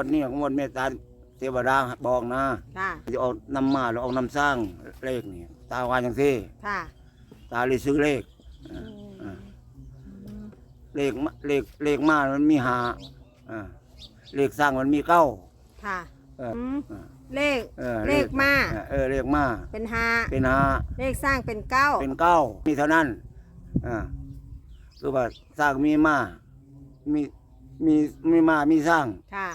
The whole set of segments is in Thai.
วดนี้งวดเมตตาเทวดาบอกนะค่ะ จะเอานำมาหรือเอานำสร้างเลขนี่ตาว่าจังซี่ค่ะตาเลยซื้อเลขเออเออเลขมาเลขเลขมามันมีหาเออเลขสร้างมันมีเก้า ค่ะเอออืมเออเลข ออเลขมา เออเลขมาเป็นห้าเป็นหาเลขสร้างเป็นเก้าเป็นเก้ามีเท่านั้นอ่าคือว่าสร้างมีมามีมีมีมามีสร้าง ค่ะ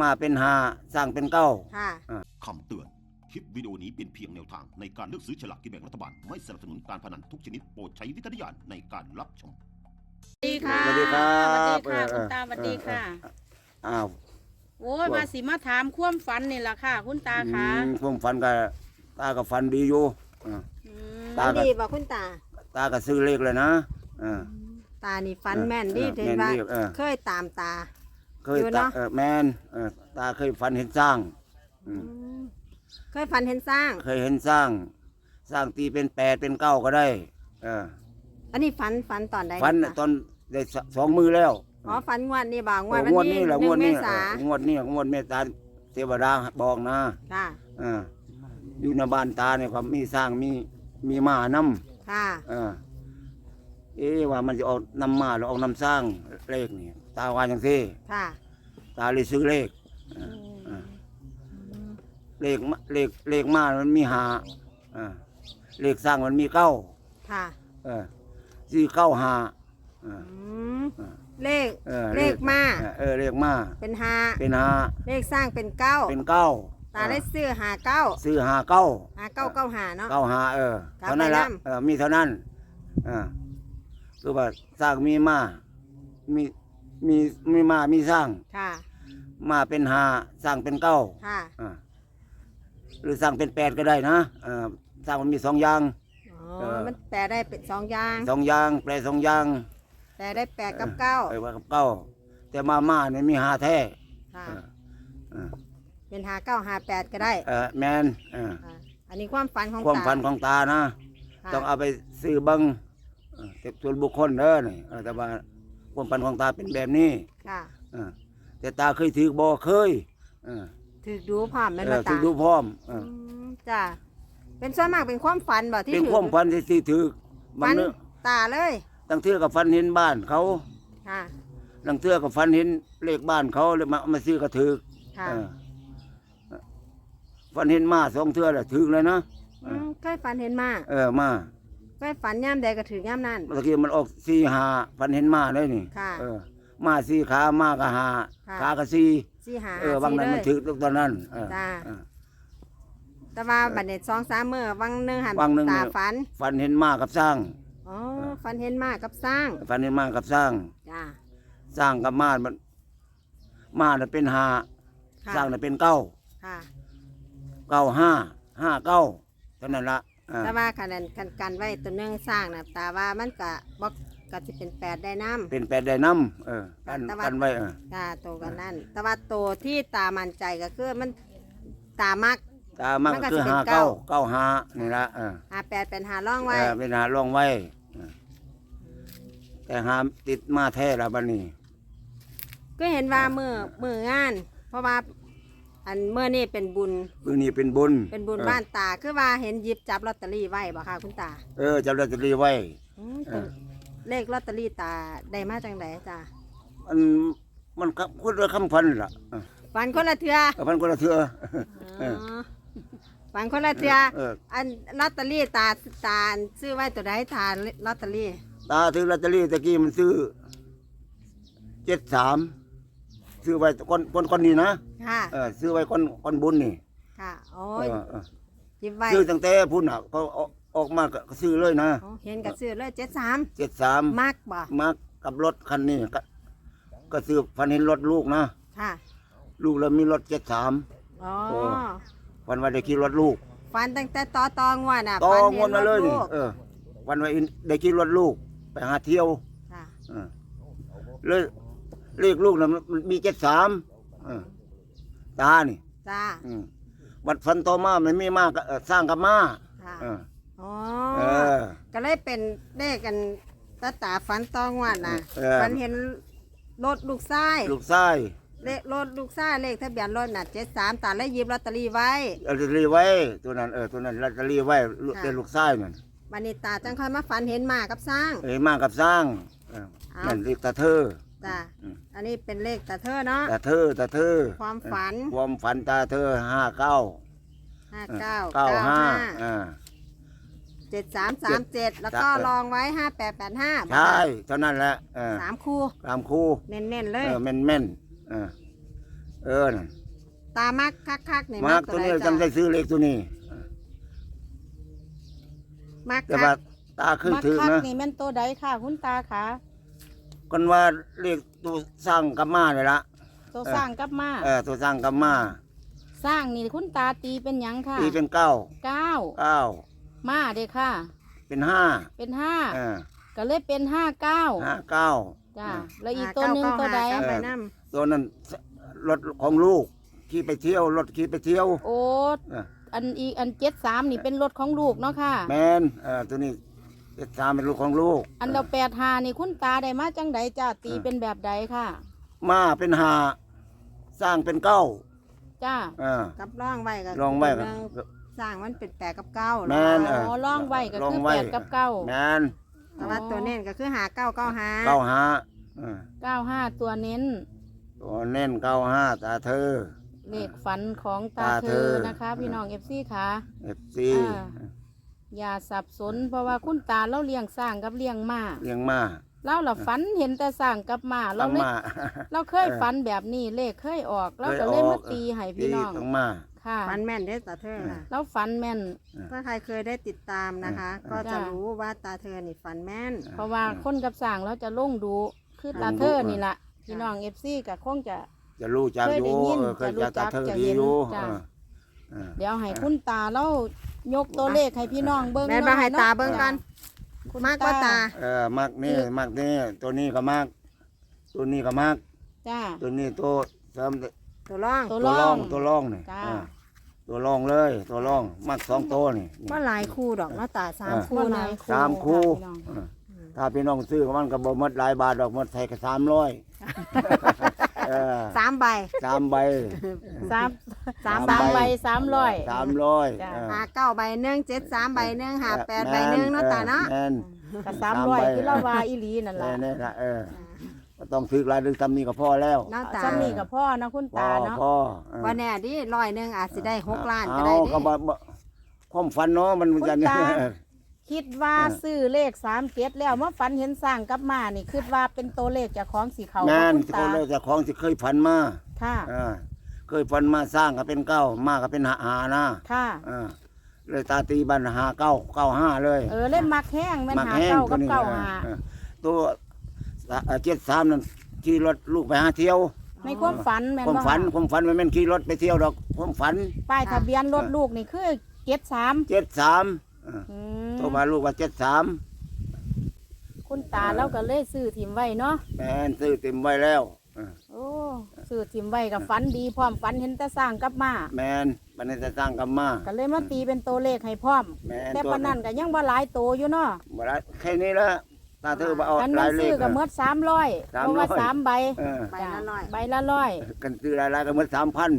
มาเป็นหาสร้างเป็นเก้า ค่ะ คำเตือน คลิปวิดีโอนี้เป็นเพียงแนวทางในการเลือกซื้อฉลากกินแบ่งรัฐบาล ไม่สนับสนุนการพนันทุกชนิดโปรดใช้วิจารณญาณในการรับชม สวัสดีค่ะสวัสดีครับสวัสดีค่ะเออคุณตาสวัสดีค่ะเออเอออ้าวโอ้ยมาสิมาถามความฝันนี่ล่ะค่ะ คุณตาค่ะอืมผมฝันกับตากับฝันดีอยู่อ่า อืมตาฝันดีบอกคุณตา ตาก็ซื้อเลขเลยนะอ่า ตานี่ฝันแม่นดีเออเห็นว่าแม่นดีเออ เคยตามตา เคยอยู่ตาเนาะ เออแมนเออตาเคยฝันเห็นสร้างอืมอืม เคยฝันเห็นสร้าง เคยเห็นสร้าง สร้างตีเป็นแปดเป็นเก้าก็ได้เอออันนี้ฝันฝันตอนใดฝันคะตอนได้สสองมือแล้วอ๋อฝันงวดนี้บอกงวดเอองววัดนนี้ที่แหละหงนึ่วดงเมนี้ษาเอองวดนี้งวดเมตตาเทวดาบอกนะค่ะ เอออยู่ในบ้านตาเนี่ยครับมีสร้างมีมีม้านำค่ะ เออเอ๊ะว่ามันจะเอานำมาหรือเอานำสร้างเลขนี่ ตาว่าจังซี่ ค่ะตาเลยซื้อเลขเออเออเลขมาเลขเลขมามันมีหาเออเลขสร้างมันมีเก้าค่ะเออซื้อเก้าหาเอออืมเออเลขเออเลขมาเออเออเลขมาเป็นห้าเป็นหาเลขสร้างเป็นเก้าเป็นเก้าตาได้ซื้อหาเก้าซื้อหาเก้าหาเก้าเก้าหาเนาะ เก้าหาเออกลับเท่านั้นไปละนำ เออมีเท่านั้นเออคือว่าสร้างมีมามี มีมีมามีสร้าง ค่ะ มาเป็นหาสร้างเป็นเก้าค่ะ อ่าหรือสร้างเป็นแปดก็ได้นะเออสร้างมันมีสองอย่าง อ๋อ เออ มันแปลได้เป็นสองอย่าง สองอย่างแปลสองอย่างแปลได้แปดกับเก้าเออว่ากับเก้าแต่มามาเนี่ยมีหาแท้ค่ะเออเออเป็นหาเก้าหาแปดก็ได้เออแมนเออค่ะอันนี้ความฝันของความตาฝันของตานะ ค่ะต้องเอาไปซื้อเบังเออเก็บส่วนบุคคลเด้อนี่เออแต่ว่า ความฝันของตาเป็นแบบนี้ค่ะเออแต่ตาเคยถือบ่เคยเออถือดูพร้อมแม่นเอบ่อตาถือดูพร้อมเออมจ้ะเป็นส่วนมากเป็นความฝันบ่ที่เป็นถือความฝันที่ที่ถือมัฝันนเนอะตาเลยตั้งเทื่อกับฝันเห็นบ้านเขาค่ะตั้งเทื่อกับฝันเห็นเลขบ้านเขาเลยมามาซื้อกระถือ ค่ะเออฝันเห็นมาสองเทื่อแหละถือเลยนะเออมเคยฝันเห็นมาเออมา เคยฝันย่ำใดก็ถือย่ำนั่นเมื่อกี้มันออกสี่หาฝันเห็นมาเลยนี่ค่ะเออมาสี่ขามาก็หาค่ะ ขาก็สี่สี่หาเออบางนั้นมันสี่ถือตอนนั้นเออจ้าเออ แต่ว่าบัดนี้สองสามมื้อวังหนึงหันวังหนึ่งตาเนี่ยฝันฝันเห็นมากับสร้าง อ๋อฝันเห็นมากับสร้างฝันเห็นมากับสร้าง จ้าสร้างกับมามันมาน่ะเป็นหาค่ะสร้างน่ะเป็นเก้าค่ะเก้าห้าห้าเก้าเท่านั้นละ อ่า แต่ว่าคะแนนกันกันไว้ตัวหนึงสร้างนะตาว่ามันก็บ่ก็สิเป็นแปดได้น้ำเป็นแปดได้น้ำเออกันแต่ว่ากันไว้เออค่ะโตกันนั่น แต่ว่าโตที่ตามั่นใจก็คือมันตามัก ตามันมันก็คือสิเป็นหาเก้าเก้า เก้าหานี่ละเออหาแปดเป็นหาร่องไว้เออเป็นหาลองไว้เออแต่หาติดมาแท้ละบันนี้ ก็เห็นว่ามือมืองาน เพราะว่า อันเมื่อนี่เป็นบุญ มือนี้เป็นบุญเป็นบุญออบ้านตา คือว่าเห็นหยิบจับลอตเตอรี่ไว้บ่ค่ะคุณตาเออจำลอตเตอรี่ไว้ อืมเออ เลขลอตเตอรี่ตาได้มาจังไดจ้ามันมันก็คนละคำพันล่ะเออฝันคนละเทือเออพันคนละเถื่อเออ อฝันคนละเทือ เอออันลอตเตอรี่ตาตาซื้อไว้ตัวใดตาลอตเตอรี่ตาถือลอตเตอรี่ตะกี้มันซื้อเจ็ดสาม ซื้อไว้ก้อนก้อนก้อนนี้นะค่ะเออซื้อไว้ก้อนก้อนบุญนี่ค่ะโอ้เอยอเออหยิบไว้ซื้อตั้งแต่พุ่นอะเขาออกออกมาก็ซื้อเลยนะอ๋อเห็นกับซื้อเลยเจ็ดสามเจ็ดสามมักบ่มากับรถคันนี้ก็ก็ซื้อฟันเห็นรถลูกนะค่ะลูกแล้วมีรถเจ็ดสามอ๋อโอ้ฟันว่าได้ขี่รถลูกฝันตั้งแต่ต่อตองว่าน่ะต่อฝังวดมาเลยห็นี่รถกเออวันว่าได้ขี่รถลูกไปหาเที่ยวค่ะ เออเลย เลขลูกนะมันมีเจ็ดสามตานี่จ้าอืมบัดฟันโตมามันมีมากก็เอ่อสร้างกับมาค่ะเอออ๋อเออ ก็เลยเป็นเลขกันตาตาฝันตองว่าน่ะเออ ฝันเห็นรถลูกชายลูกชายเลขรถลูกซ่ายเลขทะเบียนรถน่ะเจ็ดสามตาเลยหยิบลอตเตอรี่ไว้ ลอตเตอรี่ไว้ ตัวนั้นเออตัวนั้นลอตเตอรี่ไว้ลูกค่ะ เป็นลูกชายนั่นวันนี้ตาจังค่อยมาฝันเห็นหมากับสร้าง เอ้ยมากับสร้างเอออ้าวนั่นเรียกตาเธอ จ้าอืม อันนี้เป็นเลขตาเธอเนาะ ตาเธอตาเธอความฝัน ความฝันตาเธอห้าเก้าห้าเก้าเก้าห้าอ่า เจ็ดสามสามเจ็ดแล้วก็จ้ะลองไว้ห้าแปดแปดห้าใช่เท่านั้นแหละเออสามคู่ตามครูเน้นๆเลเอย อแม่นแม่นๆเออเออนั่นตามักคักๆนี่มาร์กตัวนี้จำได้ซื้อเลขตัวนี้ มักแต่คัว่ากตาเคยมักถือคักนะนี่แม่นตัวใดค่ะ คุณตาคะ กันว่าเลขตัวสร้างกับมาเลยละตัวเออสร้างกับมา เออตัวสร้างกับมาสร้างนี่คุณตาตีเป็นหยังค่ะตีเป็นเก้าเก้าเก้ามาเด้อค่ะ เป็นห้าเป็นห้าเออก็เลยเป็นห้าเก้าห้าเก้าจ้าเออแล้วอีกตัวหนึงตัวใดห้าเก้าเออไปน้ตัวนั้นรถของลูกขี่ไปเที่ยวรถขี่ไปเที่ยว โอ้เอออันอีกอันเจ็ดสามนี่เป็นรถของลูกเนาะค่ะ แมนเออตัวนี้ เจ็ดสามเป็นลูกของลูก อันเราแปดหานี่คุณตาได้มาจังใดจ้าตีเออเป็นแบบใดค่ะ มาเป็นหาสร้างเป็นเก้าจ้าเออำกับร่องไว้กับลองไว้กับสร้างมันเป็นแปดกับเก้าแม่นอ๋อล่องไว้ก็ลองคือไว้แปดกับเก้าแมนแต่ว่าตัวเน้นก็คือหาเก้าเก้าหาเก้าห้าเออเก้าห้าตัวเน้น ตัวเน่นเก้าห้าตาเธอเลขฝันของตาตาเธเธออ นะคะ พี่น้องเอฟซีค่ะเอฟซี อ่า อย่าสับสนเพราะว่าคุณตาเราเลี้ยงสร้างกับเลี้ยงม้าเลี้ยงมาเราละฝันเห็นแต่สร้างกับม้าเราต้องเลยมา เราเคยเออฝันแบบนี้เลขเคยออกเราก็เคเลยยอมาอก ตีให้ตีพี่น้องต้องมา ค่ะฟันแม่นเด้อตาเธอน่ะ เราฝันแม่น ถ้าใครเคยได้ติดตามนะคะเออก็จะจ้ะ รู้ว่าตาเธอนี่ฟันแม่น เพราะว่าคนกับสร้างเราจะลงดูคือตาลงดูเธอนี่ละพี่น้องเอฟซีก็คงจะ จะรู้จักเคยอได้ยู่ยินเออเคยจะรู้จักจัตากเธอจะดีเห็นอยู่จ้ะ เออเออ เดี๋ยวให้คุณตาเรา ยกตัวเลขให้พี่น้องเบิ้งแม่นหน่บ่อยให้เนาะตาเบิ่งกันคุณมากกว่าตา เออมักนี่คือมักนี่ตัวนี้ก็มักตัวนี้ก็มักจ้า ตัวนี้ตัวเสริมตัวร่องตัวตัวร่รอองง ตัวรองนี่จ้าเออตัวรองเลย ตัวรองมักสองตัวนี่ว่าหลายคู่ดอกเนาะตาสามเออคู่บ่หนะลาย สามคู่พี่น้องเออถ้าพี่น้องซื้อก็มันก็บ่หมดหลายบาทดอกหมดใส่ก็สามร้อย เออ สามใบสามใบ สามสามสามใบสามร้อย สามร้อยจ้ะ เออหาเก้าใบหนึ่งเจ็ดสามใบหนึ่งหาแปดใบหนึ่งเนาะตาเนาะแม่น กับสามร้อยที่เราว่าอีหลีนั่นแม่ล่ะนแน่ละเออก็ต้องซื้อรายเดือนทำนี่ก็พอแล้วเนาะตาซ้ำนี่กับพ่อนะคุณพอตาเนาะพอเออว่าแน่ดิร้อยหนึ่งอาจจะได้หกล้านก็เอาได้ก็ดิบ่บ่ความฝันเนาะมันมันจะคุณตา เออ คิดว่าเออซื้อเลขสามเจ็ดแล้วเมื่อฝันเห็นสร้างกับมานี่คิดว่าเป็นตัวเลขจากของสีเขาแม่นคุณที่ตาเขาเลิกจากของที่เคยฝันมาค่ะเออเคยฝันมาสร้างก็เป็นเก้ามาก็เป็นหาหานะค่ะ เออเลยตาตีบันหาเก้าเก้าห้าเลยเออเล่มมักแห้งแม่นมักหาแห้งเก้าตักัวบนี้เก้าเออหาเออตัวเจ็ดสามนั่นขี่รถลูกไปหาเที่ยวในความฝันแม่นความบ่ฝันคะความฝันมันแม่นขี่รถไปเที่ยวดอกความฝันป้ายทะเบียนรถลูกนี่คือเจ็ดสามเจ็ดสาม อืม ตัวมาลูกว่าเจ็ดสามคุณตาเราก็เลยซื้อถิ่มไว้เนาะแม่นซื้อเต็มไว้แล้วเออโอ้ซื้อถิ่มไว้กับฝันดีพร้อมฝันเห็นแต่สร้างกับมาแม่นบันนี้จะสร้างกรรมา ก็เลยมาตีเป็นตัวเลขให้พร้อม แม่นแต่ตัว ปานนั้นก็ยังบ่หลายโตอยู่เนาะบ่ได้แค่นี้ละตาเธอมาเอากันหมัลานยเลซื้อข กับเมื่อสามร้อยสามเพราะร้ว่าอยสามใบเออใบละร้อย ใบละร้อยกันซื้อหลายๆก็หมันสามพัน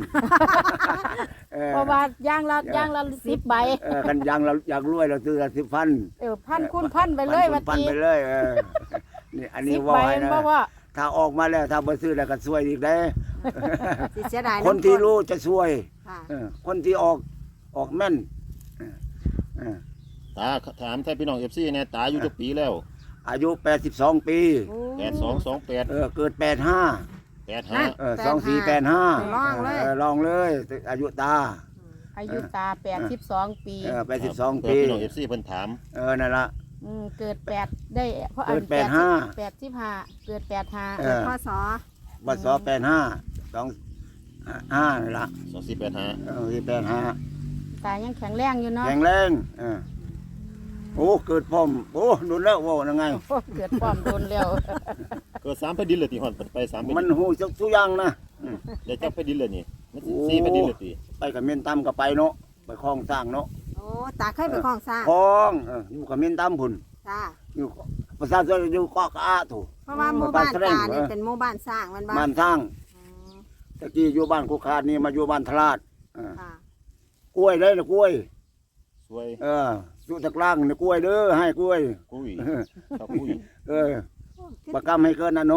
เพราะว่าย่างละย่างละสิบใบ เออกันยังเราอยากรวยเราซื้อละสิบพันเออพันคูณพันไปเลยวันพันทีไปเลยเออนี่อันนี้สิบว่าใบให้นะเพราะว่าถ้าออกมาแล้วถ้าบ่ซื้อแล้วก็ซวยอีกได้สิเสียดายคนที่รู้จะซวยค่ะเออคนที่ออกออกแม่นเออเออตาถามแทนพี่น้องเอฟซีเนี่ยตาอายุจะปีแล้วอายุ 82 ปีแปดสองสองแปดเออเกิด 85 แปดห้า เออ24 85ลองเลยเออลองเลย อายุตา อายุตาแปดสิบสองปีเออ82เพื่อปีพี่น้องเอฟซีเพิ่นถาม เออนั่นละมเกิดแปดได้เพราะอัเกินดแปดห้าแปดสิบห้าเกิดแปดห้าเออพ่อสอบัศแปดห้าสองห้านี่ละสองสี่แปดห้าเออแปดห้าตายังแข็งแรงอยู่เนาะแข็งแรงเออโอ้เกิดพร้อมโอ้ดูแล้วโว้ยังไงโอ้เกิดความโดนแล้ว เกิดสามแผ่นดินเลยตีหอนไปสามแผ่นมันดินหูจักทุกอย่างนะอืม เดี๋ยวจับแผ่นดินเลยนี่มันโอ้ สี่แผ่นดินเลยตีไปกับเมียนตั้มก็ไปเนาะไปคลองสร้างเนาะโอ้ตาเคยไปคลองสร้างคลองเอออยู่กับเมียนตั้มพุ่นจ้าอยู่ประชาชนอยู่เกาะกะอาถูก เพราะว่าหมู่บ้านบ้านแสดงตานี่เหรอเป็นหมู่บ้านสร้างมันบ้าบ้านนสร้างตะกี้อยู่บ้านคุคาดนี่มาอยู่บ้านทลาดอ่าค่ะกล้วยได้นะกล้วย สวยเออสุตะกลางนะกล้วยเด้อให้กล้วย กุ้ยข้าวกุ้ยเออ ประกำให้เกินนะโน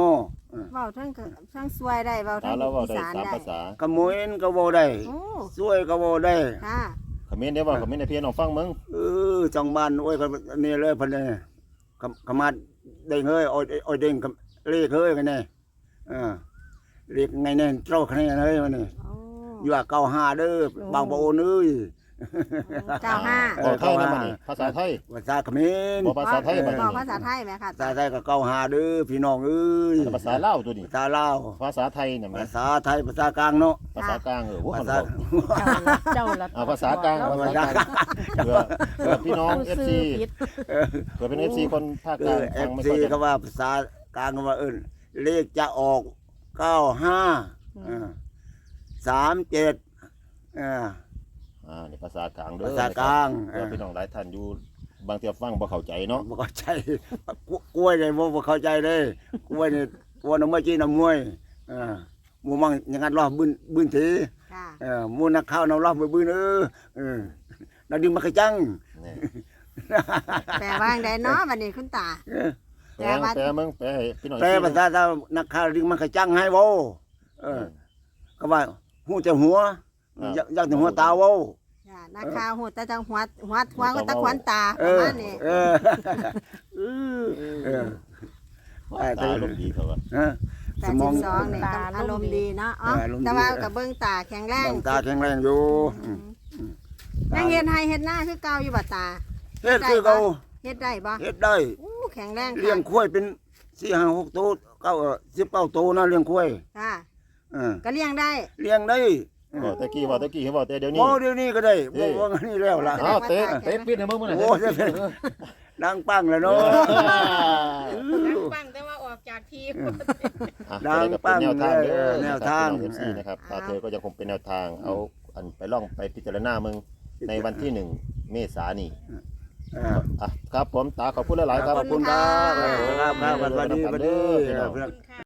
เออเว้าทั้งก็ทั้งสวยได้เว้าตาทั้งเราเว้าอีได้สานสามได้ภาษาขโมยนก็บ่ได้โอ้สวยก็บ่ได้ ค่ะคอมเมนต์ได้ว่าคอมเมนต์ให้พี่น้องฟังมึงเออจังบ้านโอ้ยก็นี่เลยพันเนี่ยขมขมาดเด้งเฮ้ยโอ้ยโอ้ยเด้งกับเลขเฮ้ยกันเนี่ยเออเลขไงเนี่ยเจ้าคะแนนเฮ้ยมันนี่โอ้อยู่ว่าเก้าห้าเด้อบางปะโอนเอ้ย เก้าห้าเอบ่อไทยนะมันนี่ภาษาไทยภาษาเขมรบ่ภาษาไทยบัดบนี้อกภาษาไทยไหมค่ะภาษาไทยก็เก้าห้าเด้อพี่น้องเอ้ยภาษาลาวตัวนี้ภาษาลาวภาษาไทยเนี่ยแม่ภาษาไทยภาษากลางเนาะภาษากลางเออว่าภามันษาบอกเจ้าละอ่าภาษากลางเรภาษากลางเพื่อเพื่อพี่น้องผู้ FC ซื้อผิดเพื่อเป็น FC คนภาคเอกลางอเอฟังฟไม่ซีค่อยจะก็ว่าภาษากลางก็ว่าเออเลขจะออกเก้าห้าสามเจ็ดอ่า อ่านี่ภาษากลางเด้อภาษากลางเพื่อพี่น้องหลายท่านอยู่บางเทีฟังบ่เข้าใจเนาะบ่เข้าใจกล้วยเลยบ่บ่เข้าใจเลยกล้วยนี่กล้วยน้ำมวยจีน้ำมวยอ่าหมูมังอยังงั้นรอบบึ้นบึ้นทีค่ะเออหมูนักข้าวน้ำรอบบึ้นเออเออนาดึงมากระจังนี่แปลว่าจั่งใดเนาะบัดนี้คุณตาเออแปลแปลมึงแปลให้พี่น้องแต่ภาษาถ้านักข้าวดึงมากระจังให้เว้าเออ ก็ว่าหูแต่หัว อยากอยากแต่หัวตาเว้าค่ะนักข่าวหูแต่จังหัวหัวหัวก็ตะควันตาเอประอมาณนี้เออเออเออตาลมณ์ดีเขาว่าฮะ แปสดมสิองบสองนี่ต้องอารมณ์ดีเนาะอ๋อเอออารมณ์ดี แต่ว่ากับเบิ้งตาแข็งแรงดวงตาแข็งแรงอยู่อืมยังเฮ็ดให้เฮ็ดหน้าคือเก่าอยู่บ่ตาเฮ็ดคือเขาเฮ็ดได้บ่เฮ็ดได้ อู้แข็งแรงเลี้ยงควายเป็นสี่ห้าหกตัวเก้าสิบเก้าตัวนะเลี้ยงควายค่ะ เออก็เลี้ยงได้เลี้ยงได้ บอกตะกี้ว่าตะกี้เห็นบอกแต่เดี๋ยวนี้ โอ้เดี๋ยวนี้ก็ได้เอ้บ่ย ว่างั้นนี่แล้วล่ะอ้าวเตะเตะปิดให้มึงมื้อไหร่โอ้จะเป็นดังปังแล้วเนาะปังแต่ว่าออกจากทีมดังปังแนวทางเด้อแนวทาง เอฟซีนะครับตาเธอก็ยังคงเป็นแนวทาง เอาอันไปล่องไปพิจารณามึงในวันที่หนึ่งเมษายนนี้เอออะครับผมตาขอบคุณหลายๆครับ ขอบคุณครับเออครับครับสวัสดีสวัสดีเออ